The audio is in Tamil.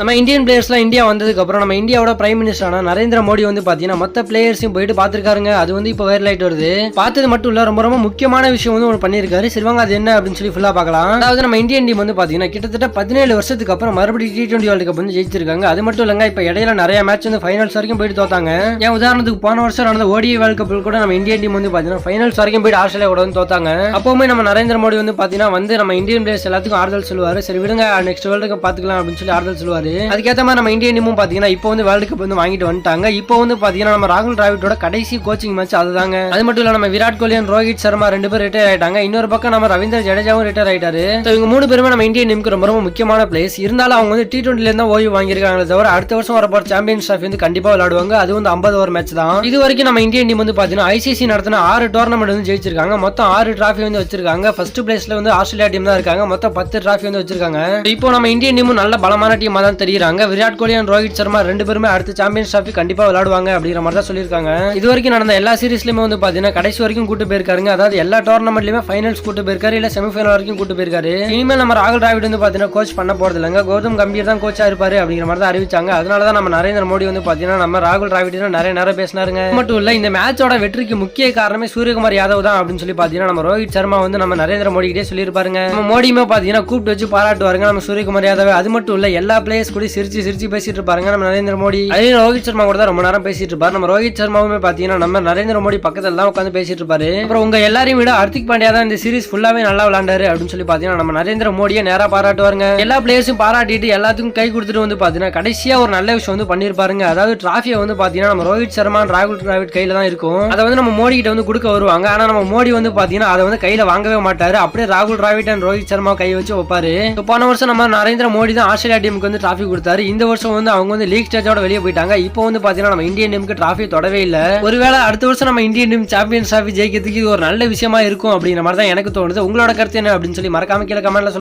நம்ம இந்தியன் பிளேயர்ஸ்லாம் இந்தியா வந்ததுக்கப்புறம் நம்ம இந்தியாவோட பிரைம் மினிஸ்டரான நரேந்திர மோடி வந்து பார்த்தீங்கன்னா மொத்த பிளேயர்ஸையும் போயிட்டு பார்த்துருக்காருங்க அது வந்து இப்போ வைரல் ஆகிட்டு வருது. பார்த்தது மட்டும் இல்லை ரொம்ப ரொம்ப முக்கியமான விஷயம் வந்து ஒன்று பண்ணியிருக்காரு. சிறுவாங்க அது என்ன அப்படின்னு சொல்லி ஃபுல்லாக பார்க்கலாம். அதாவது நம்ம இந்தியன் டீம் வந்து பார்த்தீங்கன்னா கிட்டத்தட்ட பதினேழு வருஷத்துக்கு அப்புறம் மறுபடியும் டி டுவெண்ட்டி வேர்ல்டு கப் வந்து ஜெயிச்சிருக்காங்க. அது மட்டும் இல்லைங்க இப்போ இடையில நிறைய மேட்ச் வந்து ஃபைனல்ஸ் வரைக்கும் போயிட்டு தோத்தாங்க. ஏன் உதாரணத்துக்கு போன வருஷம் நடந்த ஓடிஐ வேர்ல்டு கப்பில் கூட நம்ம இந்தியன் டீம் வந்து பார்த்தீங்கன்னா ஃபைனல்ஸ் வரைக்கும் போயிட்டு ஆஸ்திரேலியா கூட வந்து தோத்தாங்க. அப்பவுமே நம்ம நரேந்திர மோடி வந்து பார்த்தீங்கன்னா வந்து நம்ம இந்தியன் பிளேயர்ஸ் எல்லாத்துக்கும் ஆறுதல் சொல்லுவார். சரி விடுங்க நெக்ஸ்ட் வேர்ல்டு கப் பார்த்துக்கலாம் அப்படின்னு சொல்லி ஆறுதல் சொல்லுவார். அதுக்கேற்ற மாதிரி நம்ம இந்தியன் டீமும் பாத்தீங்கன்னா இப்போ வந்து வேர்ல்டு கப் வந்து வாங்கிட்டு வந்துட்டாங்க. இப்போ வந்து பாத்தீங்கன்னா நம்ம ராகுல் டிராவிடோட கடைசி கோச்சிங் மேட்ச் அதுதாங்க. அது மட்டும் இல்ல நம்ம விராட் கோலி அண்ட் ரோஹித் சர்மா ரெண்டு பேரும் ரிட்டையர் ஆயிட்டாங்க. இன்னொரு பக்கம் நம்ம ரவீந்திர ஜடேஜாவும் ரிட்டையர் ஆயிட்டாரு. இவங்க மூணு பேருமே நம்ம இந்தியன் டீமுக்கு ரொம்ப ரொம்ப முக்கியமான பிளேஸ் இருந்தாலும் அவங்க வந்து டி டுவெண்ட்டில இருந்தா ஓய்வு வாங்கியிருக்காங்களே தவிர அடுத்த வருஷம் வரப்போற சாம்பியன்ஸ் ட்ராஃபி வந்து கண்டிப்பா விளையாடுவாங்க. அது வந்து ஐம்பது ஓவர் மேட்ச் தான். இது வரைக்கும் நம்ம இந்தியன் டீம் வந்து பாத்தீங்கன்னா ஐசிசி நடத்தின ஆறு டோர்னமெண்ட் வந்து ஜெயிச்சிருக்காங்க. மொத்தம் ஆறு டிராஃபி வந்து வச்சிருக்காங்க. ஃபர்ஸ்ட் பிளேஸ்ல வந்து ஆஸ்திரேலியா டீம் தான் இருக்காங்க. மொத்தம் பத்து டிராஃபி வந்து வச்சிருக்காங்க. இப்போ நம்ம இந்தியன் டீமும் நல்ல பலமான டீமா தான் தெரியுறாங்க. விராட் கோலி அண்ட் ரோஹித் சர்மா ரெண்டு பேருமே அடுத்த சாம்பியன்ஸ் டிராஃபி கண்டிப்பா விளையாடுவாங்க அப்படிங்கிற மாதிரி தான் சொல்லியிருக்காங்க. இது வரைக்கும் நடந்த எல்லா சீரீஸ்லயுமே வந்து பாத்தீங்கன்னா கடைசி வரைக்கும் கூட்டு போயிருக்காருங்க. அதாவது எல்லா டோர்னமெண்ட்லயுமே ஃபைனல்ஸ் கூட்டு போயிருக்காரு இல்ல செமிஃபைனல் வரைக்கும் கூட்டு போயிருக்காரு. இனிமேல் நம்ம ராகுல் டிராவிட் வந்து பாத்தீங்கன்னா கோச் பண்ண போறது இல்லைங்க. கௌதம் கம்பீர் தான் கோச்சா இருப்பாரு அப்படிங்கிற மாதிரி தான் அறிவிச்சாங்க. அதனால தான் நம்ம நரேந்திர மோடி வந்து பாத்தீங்கன்னா நம்ம ராகுல் டிராவிட் நிறைய நேரம் பேசினாருங்க. மட்டும் இல்ல இந்த மேட்சோட வெற்றிக்கு முக்கிய காரணமே சூரியகுமார் யாதவ் தான் அப்படின்னு சொல்லி பாத்தீங்கன்னா நம்ம ரோஹித் சர்மா வந்து நம்ம நரேந்திர மோடி கிட்டே சொல்லியிருப்பாருங்க. நம்ம மோடியுமே பாத்தீங்கன்னா கூப்பிட்டு வச்சு பாராட்டுவாருங்க நம்ம சூரியகுமார் யாதவ். அது மட்டும் இல்ல எல்லா பிளேயர்ஸ் கூட சிரிச்சு சிரிச்சு பேசிட்டு இருப்பாருங்க. நம்ம நரேந்திர மோடி. அதே ரோஹித் சர்மா கூட தான் ரொம்ப நேரம் பேசிட்டு இருப்பாரு. நம்ம ரோஹித் சர்மாவுமே பாத்தீங்கன்னா நம்ம நரேந்திர மோடி பக்கத்துல தான் உட்காந்து பேசிட்டு இருப்பாரு. அப்புறம் உங்க எல்லாரையும் விட ஹர்திக் பாண்டியா தான் இந்த சீரிஸ் ஃபுல்லாவே நல்லா விளையாண்டாரு அப்படின்னு சொல்லி பாத்தீங்கன்னா நம்ம நரேந்திர மோடியை நேரா பாராட்டுவாருங்க. எல்லா பிளேயர்ஸும் பாராட்டிட்டு எல்லாத்துக்கும் கை கொடுத்துட்டு வந்து பாத்தீங்கன்னா கடைசியா ஒரு நல்ல விஷயம் வந்து பண்ணிருப்பாருங்க. அதாவது டிராஃபியை வந்து பாத்தீங்கன்னா நம்ம ரோஹித் சர்மா ராகுல் டிராவிட் கையில தான் இருக்கும். அதை வந்து நம்ம மோடி கிட்ட வந்து கொடுக்க வருவாங்க. ஆனா நம்ம மோடி வந்து பாத்தீங்கன்னா அதை வந்து கையில வாங்கவே மாட்டாரு. அப்படியே ராகுல் டிராவிட் அண்ட் ரோஹித் சர்மா கை வச்சு வைப்பாரு. போன வருஷம் நம்ம நரேந்திர மோடி தான் ஆஸ்திரேலியா டீமுக்கு வந்து டிராஃபி கொடுத்தாரு. இந்த வருஷம் வந்து அவங்க வந்து லீக் ஸ்டேஜோட வெளியே போயிட்டாங்க. இப்போ வந்து பாத்தீங்கன்னா நம்ம இந்தியன் டீமுக்கு டிராஃபி தொடவே இல்லை. ஒருவேளை அடுத்த வருஷம் நம்ம இந்தியன் டீம் சாம்பியன் டிராஃபி ஜெயிக்கிறதுக்கு இது ஒரு நல்ல விஷயமா இருக்கும் அப்படிங்கிற மாதிரி தான் எனக்கு தோணுது. உங்களோட கருத்து என்ன அப்படின்னு சொல்லி மறக்காம கீழே கமெண்ட்ல